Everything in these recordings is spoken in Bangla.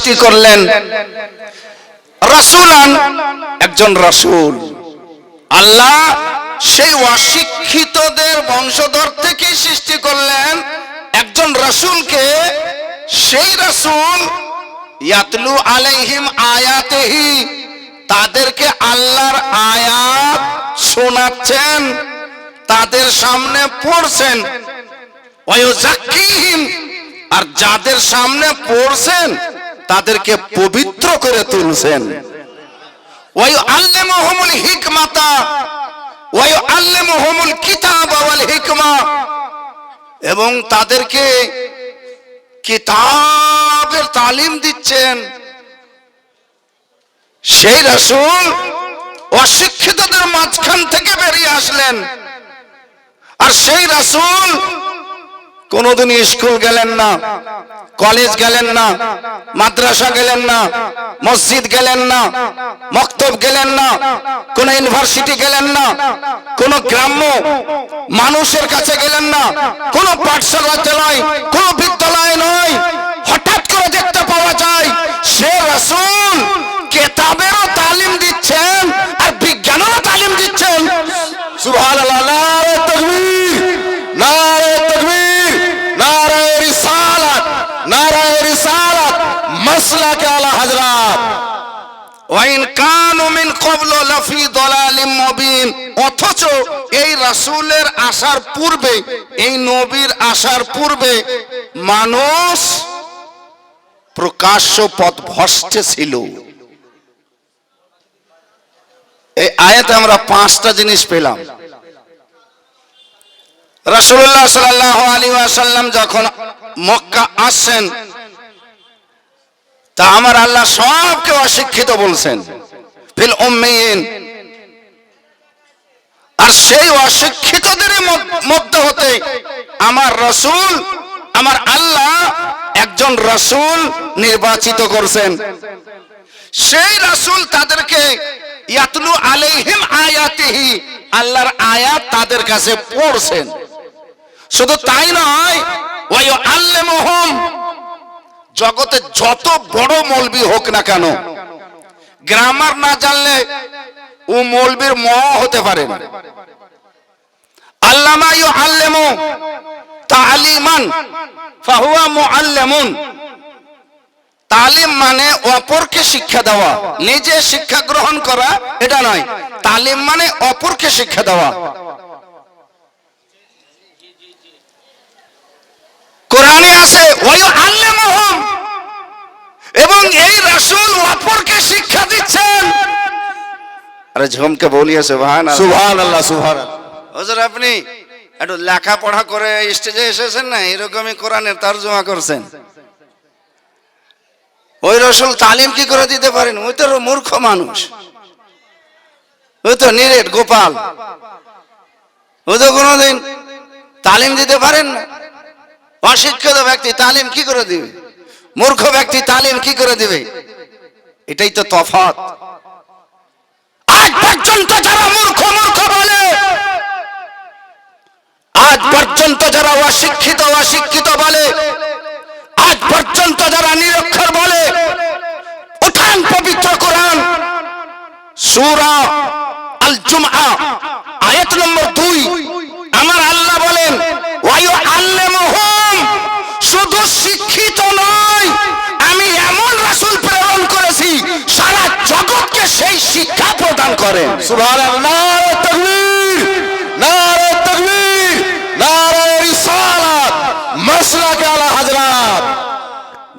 সৃষ্টি করলেন। রাসূলান একজন রাসূল। আল্লাহ সেই অশিক্ষিতদের বংশধর থেকে সৃষ্টি করলেন। একজন রাসূলকে সেই রাসূল ইয়াতলু আলাইহিম আয়াতেহি, তাদেরকে আল্লাহর আয়াত শোনাচ্ছেন, তাদের সামনে পড়ছেন। আর যাদের সামনে পড়ছেন তাদেরকে পবিত্র করে তুলছেন। এবং তাদেরকে কিতাবের তালিম দিচ্ছেন। সেই রাসূল অশিক্ষিতদের মাঝখান থেকে বেরিয়ে আসলেন। আর সেই রাসূল কোনোদিন স্কুল গেলেন না, কলেজ গেলেন না, মাদ্রাসা গেলেন না, মসজিদ গেলেন না, মক্তব গেলেন না, কোন ইউনিভার্সিটি গেলেন না, কোন গ্রাম্য মানুষের কাছে গেলেন না, কোন পাঠশালা নয় কোন বিদ্যালয় নয়। হঠাৎ করে দেখতে পাওয়া যায় অথচ এই রাসূলের আসার পূর্বে, এই নবীর আসার পূর্বে মানুষ প্রকাশ্য পথ ভ্রষ্টে ছিল। এই আয়াতে আমরা পাঁচটা জিনিস পেলাম। রাসূলুল্লাহ সাল্লাল্লাহু আলাইহি ওয়াসাল্লাম যখন মক্কা আসছেন তা আমার আল্লাহ সবকে অশিক্ষিত বলছেন। ফিল উম্মিয়িন। আর সেই অশিক্ষিতদের মধ্যে হতে আমার রসুল, আমার আল্লাহ একজন রসুল নির্বাচিত করছেন। সেই রাসূল তাদেরকে ইয়াতলু আলাইহিম আয়াতিহি, আল্লাহর আয়াত তাদের কাছে পড়ছেন। শুধু তাই নয় ওয়াই আল্লামুহুম জগতে যত বড় মৌলবি হোক না কেন, গ্রামার না জানলে ও মৌলবির ম হতে পারে না। আল্লামা ইউ আল্লেমু তালিমান ফাহুয়া মুআল্লামুন। তালিম মানে অপরকে শিক্ষা দেওয়া, নিজে শিক্ষা গ্রহণ করা, এটা নয়। তালিম মানে অপরকে শিক্ষা দেওয়া। কোরআনে আছে আল্লামুহুম এবং এই রাসূল অপরকে শিক্ষা দিচ্ছেন। আরে ঝমকে বলিয়ে সুবহানাল্লাহ। সুবহানাল্লাহ সুবহানাল্লাহ। হুজুর আপনি একটু লেখাপড়া করে স্টেজে এসেছেন না? এরকমই কোরআনের তর্জমা করছেন। ওই রসুল তালিম কি করে দিতে পারেন? ওই তো মূর্খ মানুষ। ওই তো নিরেট গোপাল। ও তো কোনোদিন তালিম দিতে পারেন না? অশিক্ষিত ব্যক্তি তালিম কি করে দিবে? মূর্খ ব্যক্তি তালিম কি করে দিবে? এটাই তো তফাৎ। আজ পর্যন্ত যারা মূর্খ মূর্খ বলে, আজ পর্যন্ত যারা অশিক্ষিত অশিক্ষিত বলে, আজ পর্যন্ত যারা নিরক্ষর বলে, উঠান পবিত্র কোরআন, সূরা আল জুমআ আয়াত নম্বর দুই আমার আল্লাহ বলেন ওয়ায়ু আল্লামুহুম শুধু শিক্ষিত নয় আমি এমন রাসূল প্রেরণ করেছি সারা জগৎকে সেই শিক্ষা প্রদান করেন। সুবহানাল্লাহ। নারে তাকবীর নারে তাকবীর রিসালাত মাসলাকে আলা হযরত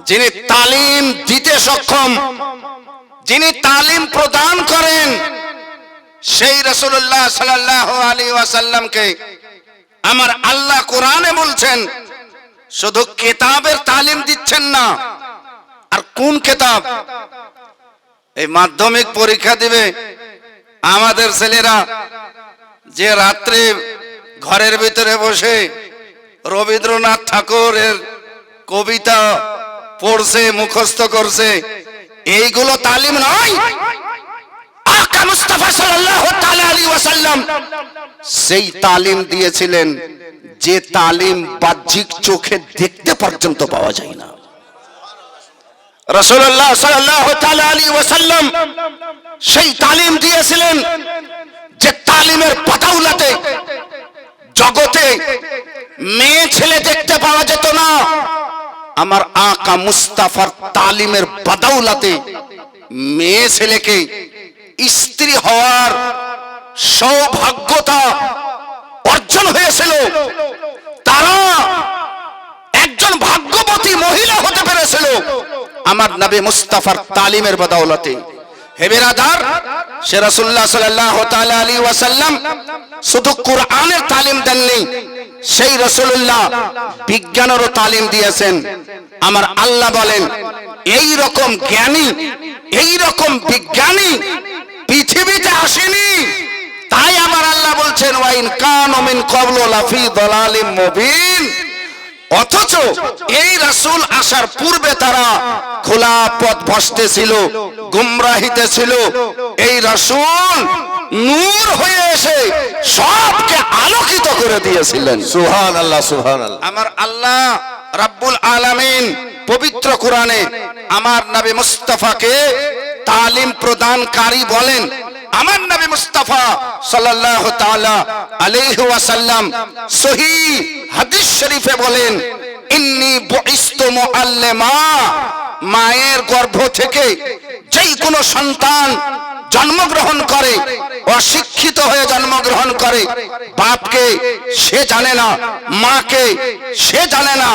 যিনি তালিম দিতে সক্ষম যিনি তালিম প্রদান করেন সেই রসুল্লাহ সাল্লাহ আলী ওয়াসাল্লামকে আমার আল্লাহ কোরআনে বলছেন শুধু কেতাবের তালিম দিচ্ছেন না আর কোন কেতাব? এই মাধ্যমিক পরীক্ষা দিবে আমাদের ছেলেরা। যে রাত্রে ঘরের ভিতরে বসে রবীন্দ্রনাথ ঠাকুরের কবিতা পড়ছে, মুখস্থ করছে, এইগুলো তালিম নয়। সেই তালিম দিয়েছিলেন, যে তালিম বাহ্যিক চোখে দেখতে পর্যন্ত পাওয়া যায় না। রসুল্লাহ সাল্লাহ আলী ওয়াসাল্লাম সেই তালিম দিয়েছিলেন যে তালিমের পাতাউলাতে জগতে মেয়ে ছেলে দেখতে পাওয়া যেত না। আমার আকা মুস্তাফার তালিমের বাদাউলাতে মেয়ে ছেলেকে স্ত্রী হওয়ার সৌভাগ্যতা অর্জন হয়েছিল। তারা একজন ভাগ্যবতী মহিলা হতে পেরেছিল আমার নবী মুস্তাফার তালিমের বদৌলতে। আমার আল্লাহ বলেন এই রকম জ্ঞানী এই রকম বিজ্ঞানী পৃথিবীতে আসেনি। তাই আমার আল্লাহ বলছেন ওয়াইন কান ক্বাবলু লাফি দালালিম মুবিন। অথচ এই রাসূল আসার পূর্বে তারা খোলা পথ ভসতে ছিল গুমরাহিতে ছিল। এই রাসূল নূর হয়ে এসে সবকে আলোকিত করে দিয়েছিলেন। সুহান আল্লাহ সুহান আমার আল্লাহ রাব্বুল আলামিন পবিত্র কোরআনে আমার নবী মুস্তাফাকে তালিম প্রদানকারী বলেন আমার নবী মুস্তাফা সাল্লাল্লাহু তাআলা আলাইহি ওয়াসাল্লাম সহিহ হাদিস শরীফে বলেন ইন্নি মায়ের গর্ভ থেকে যেই কোনো সন্তান জন্মগ্রহণ করে, অশিক্ষিত হয়ে জন্মগ্রহণ করে। বাপকে সে জানে না, মাকে সে জানে না,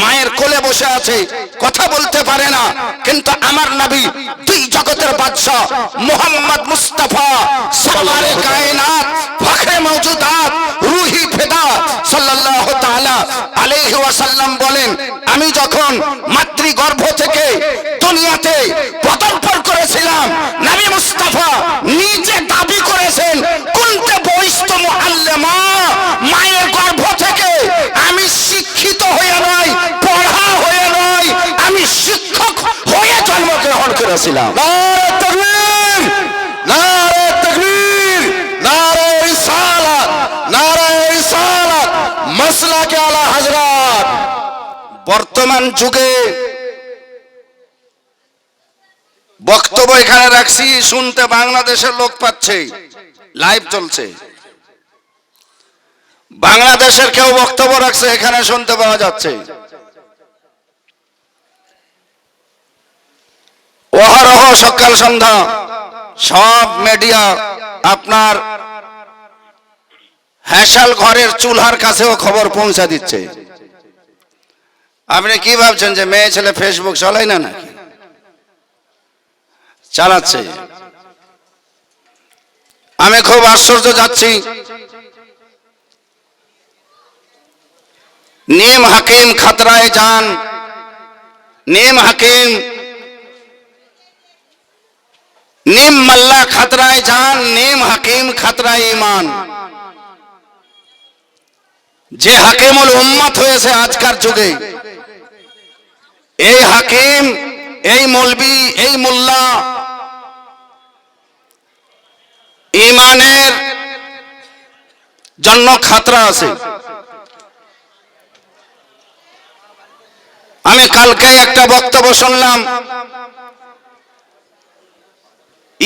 মায়ের কোলে বসে আছে, কথা বলতে পারে না। কিন্তু আমার নবী দুই জগতের বাদশাহ মোহাম্মদ মুস্তাফা সালারে কায়নাত ফখরে মওজুদাত, রুহি ফেদা সাল্লাল্লাহু তাআলা আলাইহি ওয়াসাল্লাম বলেন, আমি যখন মাতৃগর্ভ থেকে দুনিয়াতে পদার্পণ করেছিলাম নবী মুস্তাফা নিজে দাবি করেছেন কুনতে বৈস্ত মুআল্লিমা মায়ের গর্ভ থেকে আমি শিক্ষিত হয়ে নয় পড়া হয়ে নয় আমি শিক্ষক হয়ে জন্মগ্রহণ করেছিলাম নারে তাকবীর নারে তাকবীর নারে রিসালাত নারে রিসালাত মাসলাকে আলা হযরত। বর্তমান যুগে বক্তব্য এখানে রাখছি, শুনতে বাংলাদেশের লোক পাচ্ছে। লাইভ চলছে। বাংলাদেশের কেউ বক্তব্য রাখছে, এখানে শুনতে পাওয়া যাচ্ছে। অহরহ সকাল সন্ধ্যা। সব মিডিয়া আপনার হ্যাসাল ঘরের চুলহার কাছেও খবর পৌঁছা দিচ্ছে। আপনি কি ভাবছেন যে মেয়ে ছেলে ফেসবুক চলাই না নাকি? চালাচ্ছে। আমি খুব আশ্চর্য যাচ্ছি। নিম হাকিম খাতরায় যান। নিম হাকিম নিম মাল্লা খাতরায় জান নিম হাকিম খাতরায় ইমান যে হাকিমুল উম্মত হয়েছে আজকার যুগে এই হাকিম এই মলবি এই মোল্লা ইমানের জন্য খাতরা আছে আমি কালকে একটা বক্তব্য শুনলাম।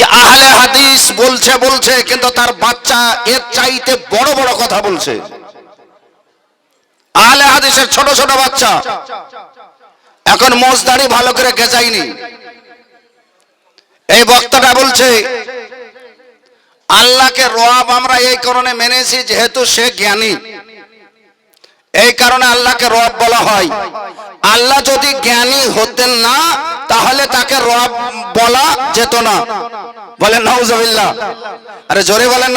আহলে হাদিস বলছে বলছে, কিন্তু তার বাচ্চা এর চাইতে বড় বড় কথা বলছে। আহলে হাদিসের ছোট ছোট বাচ্চা। এখন মোজদারি ভালো করে গেজাইনি এই বক্তাটা বলছে, আল্লাহকে রব আমরা এই কারণে মেনেছি যেহেতু সে জ্ঞানী। এই কারণে আল্লাহকে রব বলা হয়। আল্লাহ যদি জ্ঞানী হতেন না, তাহলে তাকে রব বলা যেত না। বলেন, নাউজবিল্লাহ। আরে জোরে বলেন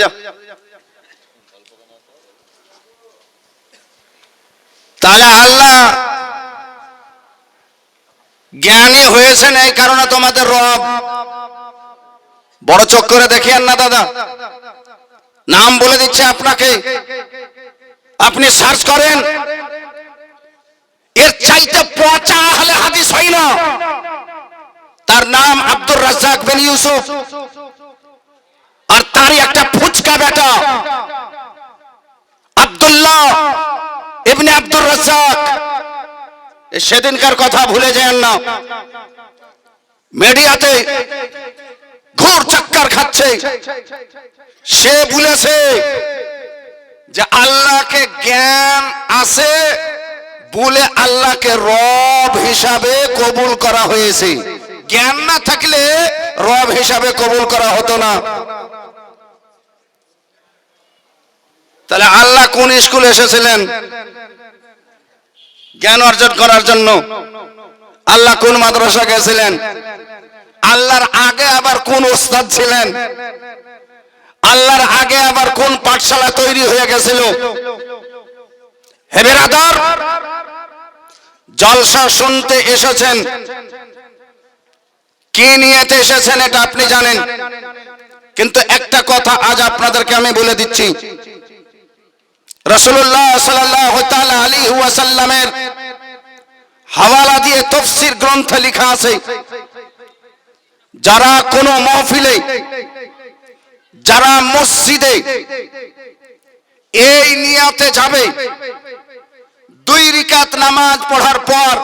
যাও। তাহলে আল্লাহ জ্ঞানী হয়েছেন, এই কারণে তোমাদের রব বড় চোখ করে দেখিয়েন না, দাদা। নাম বলে দিচ্ছে আপনাকে। আপনি সার্চ করেন। এর চাইতে পচা হলে হাদিস হয় না। তার নাম আব্দুর রাজ্জাক বিন ইউসুফ। আর তারই একটা ফুচকা বেটা। ইবনে আব্দুর রাজ্জাক। এ সেদিনকার কথা ভুলে যান না। মিডিয়াতে ঘুর খাচ্ছে। সে বলেছে যে আল্লাহকে জ্ঞান আছে বলে আল্লাহকে রব হিসাবে কবুল করা হয়েছে। জ্ঞান না থাকলে রব হিসাবে কবুল করা হতো না। তাহলে আল্লাহ কোন স্কুলে এসেছিলেন? জ্ঞান অর্জন করার জন্য। আল্লাহ কোন মাদ্রাসা গেছিলেন? আল্লাহর আগে আবার কোন ওস্তাদ ছিলেন? আল্লাহর আগে আবার কোন পাঠশালা তৈরি হয়ে গেছিল? জলসা শুনতে এসেছেন। কি নিয়েতে এসেছেন এটা আপনি জানেন? কিন্তু একটা কথা আজ আপনাদেরকে আমি বলে দিচ্ছি। রসুল্লাহ হাওয়ালা দিয়ে তফসির গ্রন্থে লেখা আছে। যারা কোন মহফিলে, যারা মসজিদে এই নিয়াতে যাবে, দুই রিকাত নামাজ পড়ার পর,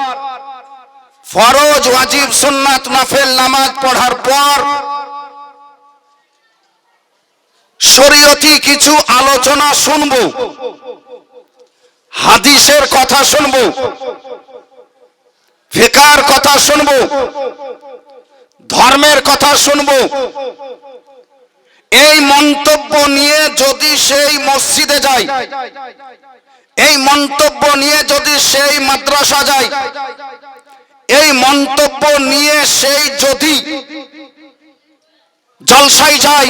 ফরজ, ওয়াজিব, সুন্নাত, নাফেল নামাজ পড়ার পর, শরীয়তি কিছু আলোচনা শুনব, হাদিসের কথা শুনব, ফেকার কথা শুনব ধর্মের কথা শুনব। এই মন্তব্য নিয়ে যদি সেই মসজিদে যায়, এই মন্তব্য নিয়ে যদি সেই মাদ্রাসা যায়, এই মন্তব্য নিয়ে সেই যদি জলসাই যায়,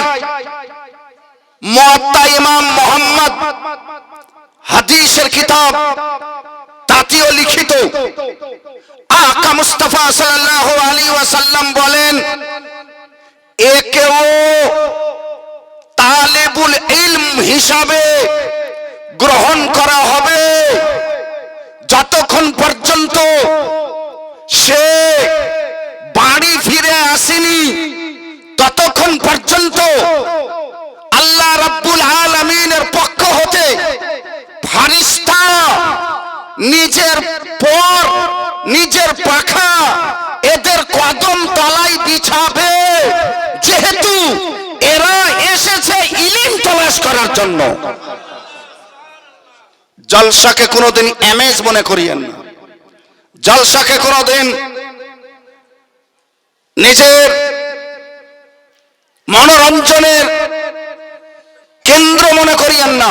মুয়াত্তা ইমাম মোহাম্মদ হাদিসের কিতাব তাতেও লিখিত। আকা মুস্তাফা ওয়াসাল্লাম বলেন একেও তালেবুল ইলম হিসাবে গ্রহণ করা হবে যতক্ষণ পর্যন্ত সে বাড়ি ফিরে আসেনি, ততক্ষণ পর্যন্ত আল্লাহ রাব্বুল আলামিনের পক্ষ হতে ফারিস্তা নিজের পর, নিজের পাখা, এদের কদম তলায় বিছাবে। যেহেতু এরা এসেছে ইলিম তলাশ করার জন্য। জলসাকে কোনোদিন এমেজ মনে করিয়েন না। জলসাকে কোনোদিন নিজের মনোরঞ্জনের কেন্দ্র মনে করিয়েন না।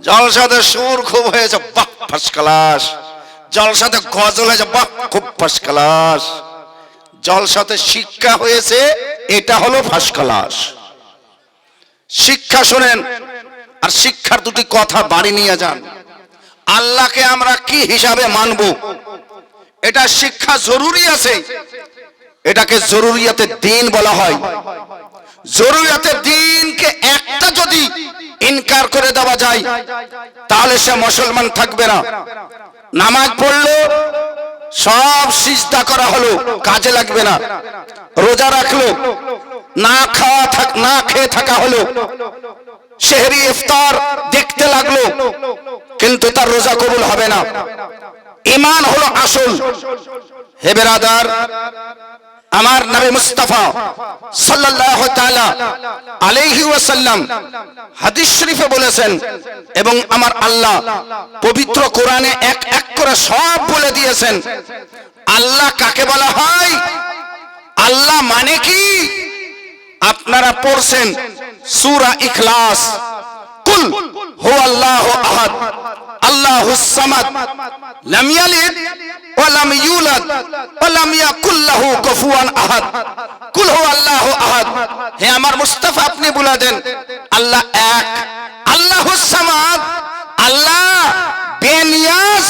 জলসাতে সুর খুব হয়েছে, বাহ ফার্স্ট ক্লাস জলসাতে গজল হয়েছে, বাহ, খুব ফার্স্ট ক্লাস জলসাতে শিক্ষা হয়েছে, এটা হলো ফার্স্ট ক্লাস শিক্ষা শোনেন, আর শিক্ষার দুটি কথা বাড়ি নিয়ে যান। আল্লাহকে আমরা কি হিসাবে মানব? এটা শিক্ষা জরুরি আছে। এটাকে জরুরিয়াতে দিন বলা হয়। জরুরিয়াতে দিনকে একটা যদি ইনকার করে দেওয়া যায়, তাহলে সে মুসলমান থাকবে না। নামাজ পড়ল, সব সিজদা করা হলো, কাজে লাগবে না। রোজা রাখল, না খাওয়া থাক, না খেয়ে থাকা হলো। শেহরি ইফতার দেখতে লাগল, কিন্তু তার রোজা কবুল হবে না। ইমান হলো আসল। হে আমার নবী মুস্তাফা সাল্লাল্লাহু তাআলা আল্লাহ এক এক করে সব বলে দিয়েছেন। আল্লাহ কাকে বলা হয়? আল্লাহ মানে কি? আপনারা পড়ছেন সূরা হুয়াল্লাহু আহাদ। আমার মুস্তাফা, আপনি বলে দেন, আল্লাহ এক। আল্লাহুস সামাদ, আল্লাহ বেনিয়াস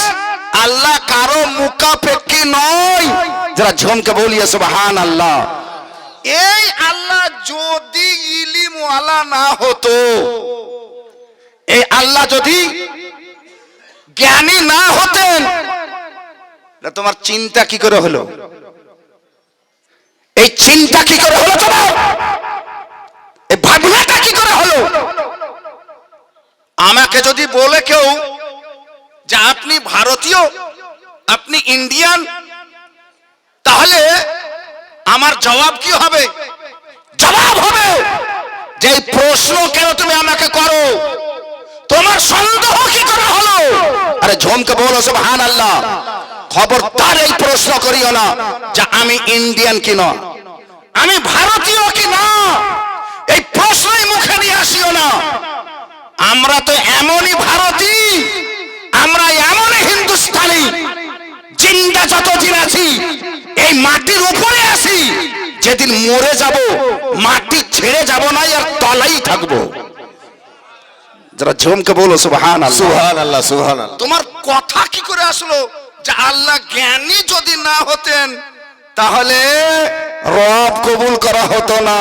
আল্লাহ কারও মুকাপেক্ষী নয়। যারা ঝমকে বলিয়ে সুবহান আল্লাহ এই আল্লাহ যদি ইলিমওয়ালা না হতো, এই আল্লাহ যদি জ্ঞানী না হতেন। তোমার চিন্তা কি করে হলো? এই চিন্তা কি করে হলো তোমার? এই ভাবনাটা কি করে হলো? আমাকে যদি বলে কেউ যে আপনি ভারতীয়, আপনি ইন্ডিয়ান, তাহলে আমার জবাব কি হবে? জবাব হবে যে প্রশ্ন কেন তুমি আমাকে করো? তোমার সন্দেহ আরে ঝমকে বলো সুবহান আল্লাহ খবরদার এই প্রশ্ন করিও না যে আমি ইন্ডিয়ান কি না আমি ভারতীয় কি না এই প্রশ্নই মুখে নিয়ে আসিও না। আমরা তো এমনই ভারতী, আমরা এমনই হিন্দুস্তানি, জিন্দা যতদিন আছি, এই মাটির উপরে আছি, যেদিন মরে যাব, মাটি ছেড়ে যাব না, আর তলাই থাকব। যারা ঝুমকে বলো সুবহান আল্লাহ সুবহান তোমার কথা কি করে আসলো? যে আল্লাহ জ্ঞানী যদি না হতেন তাহলে রব কবুল করা হতো না।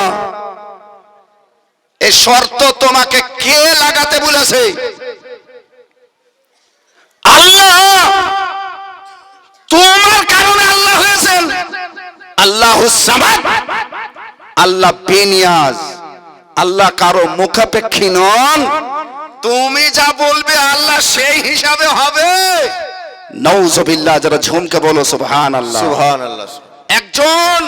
এই শর্ত তোমাকে কে লাগাতে বলেছে? আল্লাহ! তোমার কারণে আল্লাহ হয়েছেন। আল্লাহ আল্লাহ বেনিয়াজ। আল্লাহ কারো মুখাপেক্ষী নন তুমি যা বলবে আল্লাহ সেই হিসাবে হবে নৌজবিল্লাহ যারা ঝুমকে বলো সুবহান আল্লাহ সুবহান আল্লাহ একজন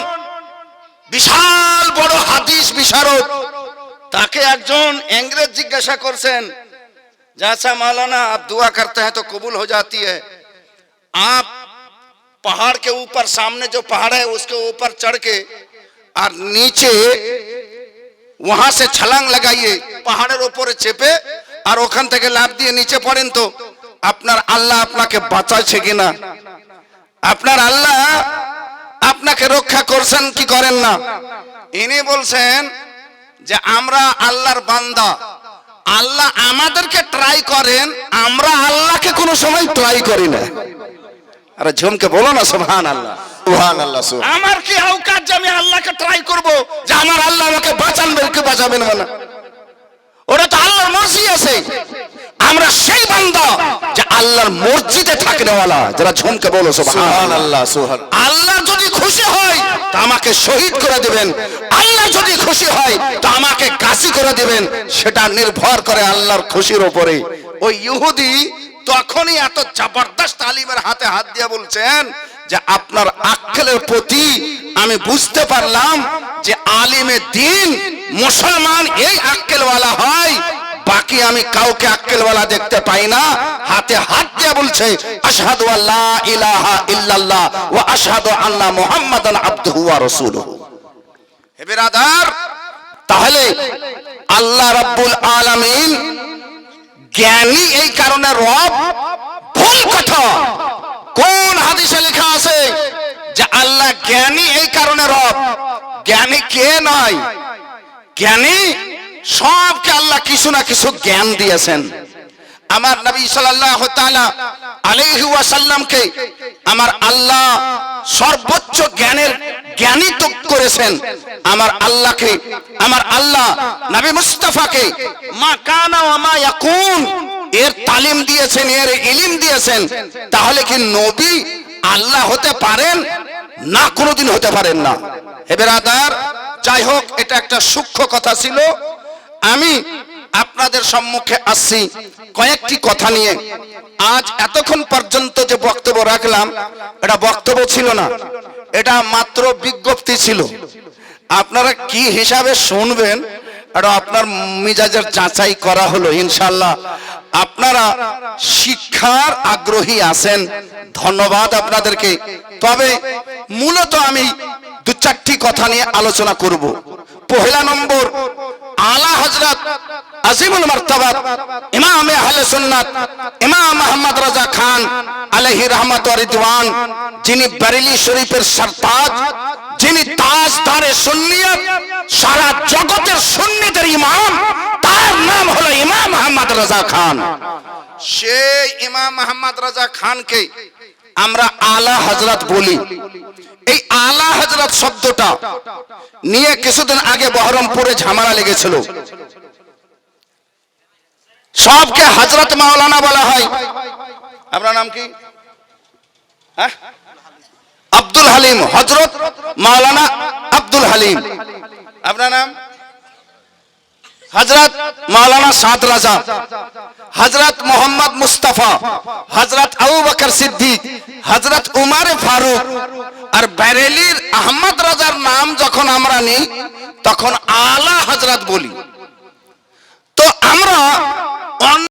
বিশাল বড় হাদিস বিশারদ তাকে একজন इंग्रेज जिज्ञासा করছেন जैसा मौलाना आप दुआ करते हैं तो कबूल हो जाती है आप पहाड़ के ऊपर सामने जो पहाड़ है उसके ऊपर चढ़ के और नीचे वहां সে छलांग লাগাইয়ে পাহাড়ের ওপরে চেপে আর ওখান থেকে লাভ দিয়ে নিচে পড়েন তো আপনার আল্লাহ আপনাকে বাঁচাচ্ছে কিনা আপনার আল্লাহ আপনাকে রক্ষা করছেন কি করেন না ইনি বলছেন যে আমরা আল্লাহর বান্দা আল্লাহ আমাদেরকে ট্রাই করেন আমরা আল্লাহকে কোনো সময় ট্রাই করি না আরে ঝুমকে বলো না সোহান আল্লাহ আমার কি আওকাত যে আমি আল্লাহকে ট্রাই করব? যে আমার আল্লাহ আমাকে বাঁচানবে কি বাঁচাবেন না ওটা তো আল্লাহর মর্জি আছে। আমরা সেই বান্দা যে আল্লাহর মসজিদে থাকনেওয়ালা। যারা ঝুমকে বলো সুবহান সুবহান আল্লাহ সুবহান আল্লাহ যদি খুশি হয় তা আমাকে শহীদ করে দিবেন। আল্লাহ যদি খুশি হয় তা আমাকে কাশি করে দিবেন। সেটা নির্ভর করে আল্লাহর খুশির উপরে ওই ইহুদি তখনই এত জবরদস্ত আলিমের হাতে হাত দিয়ে বলছেন যে আপনার আক্কেলের প্রতি আমি বুঝতে পারলাম যে আলিমে দিন মুসলমান এই আক্কেলওয়ালা হয়, বাকি আমি কাউকে আক্কেলওয়ালা দেখতে পাই না। হাতে হাত দিয়ে বলছে, আশহাদু আল্লাহ ইলাহা ইল্লাল্লাহ ওয়া আশহাদু আন্না মুহাম্মাদান আবদুহু ওয়া রাসূলুহু। হে বিরাদার, তাহলে আল্লাহ রাব্বুল আলামিন জ্ঞানী এই কারণে রব ভুল কথা। কোন হাদিসে লেখা আছে যে আল্লাহ জ্ঞানী এই কারণে রব? জ্ঞানী কে নয় জ্ঞানী সবকে আল্লাহ কিছু না কিছু জ্ঞান দিয়েছেন। আমার নবী আলাইহি ওয়াসাল্লামকে আমার আল্লাহ সর্বোচ্চ জ্ঞানের জ্ঞানী তো করেছেন। আমার আল্লাহকে, আমার আল্লাহ নবী মুস্তাফাকে, মা কানা ওয়া মা ইয়াকুন, এর তালিম দিয়েছেন, এর ইলিম দিয়েছেন। তাহলে কি নবী আল্লাহ হতে পারেন? না, কোনোদিন হতে পারেন না। হে বেরাদার, যাই হোক, এটা একটা সূক্ষ্ম কথা ছিল। আমি আপনাদের সম্মুখে আসছি কয়েকটি কথা নিয়ে। আজ এতক্ষণ পর্যন্ত যে বক্তব্য রাখলাম, এটা বক্তব্য ছিল না। এটা মাত্র বিজ্ঞপ্তি ছিল। আপনারা কি হিসাবে শুনবেন? এটা আপনার মিজাজের যাচাই করা হলো ইনশাল্লাহ আপনারা শিক্ষার আগ্রহী আছেন, ধন্যবাদ আপনাদেরকে। তবে মূলত আমি দু চারটি কথা নিয়ে আলোচনা করব। পহেলা নম্বর, আলা হজরত আজিমুল মার্তাবাত ইমাম আহলে সুন্নাত, ইমাম আহমদ রাজা খান আলাইহি রহমত ওয়া রিদওয়ান, যিনি বেরেলি শরীফের সরতাজ, যিনি তাজদারে সুন্নিয়ত, সারা জগতের সুন্নিদের ইমাম, তার নাম হলো ইমাম আহমদ রাজা খান। সেই ইমাম আহমদ রাজা খানকে আমরা আলা হজরত বলি। এই আলা হজরত শব্দটা নিয়ে কিছুদিন আগে বহরমপুরে ঝামেলা লেগেছিল। সবকে হজরত মাওলানা বলা হয়। আপনার নাম কি? হ্যাঁ? আব্দুল হালিম হজরত মাওলানা আব্দুল হালিম। আপনার নাম? হজরত মাওলানা সাদ রাজা হজরত মোহাম্মদ মুস্তফা হজরত আবু বকর সিদ্দিক হজরত উমারে ফারুক আর বেরেলির আহমদ রাজার নাম যখন আমরা নিই, তখন আলা হজরত বলি। তো আমরা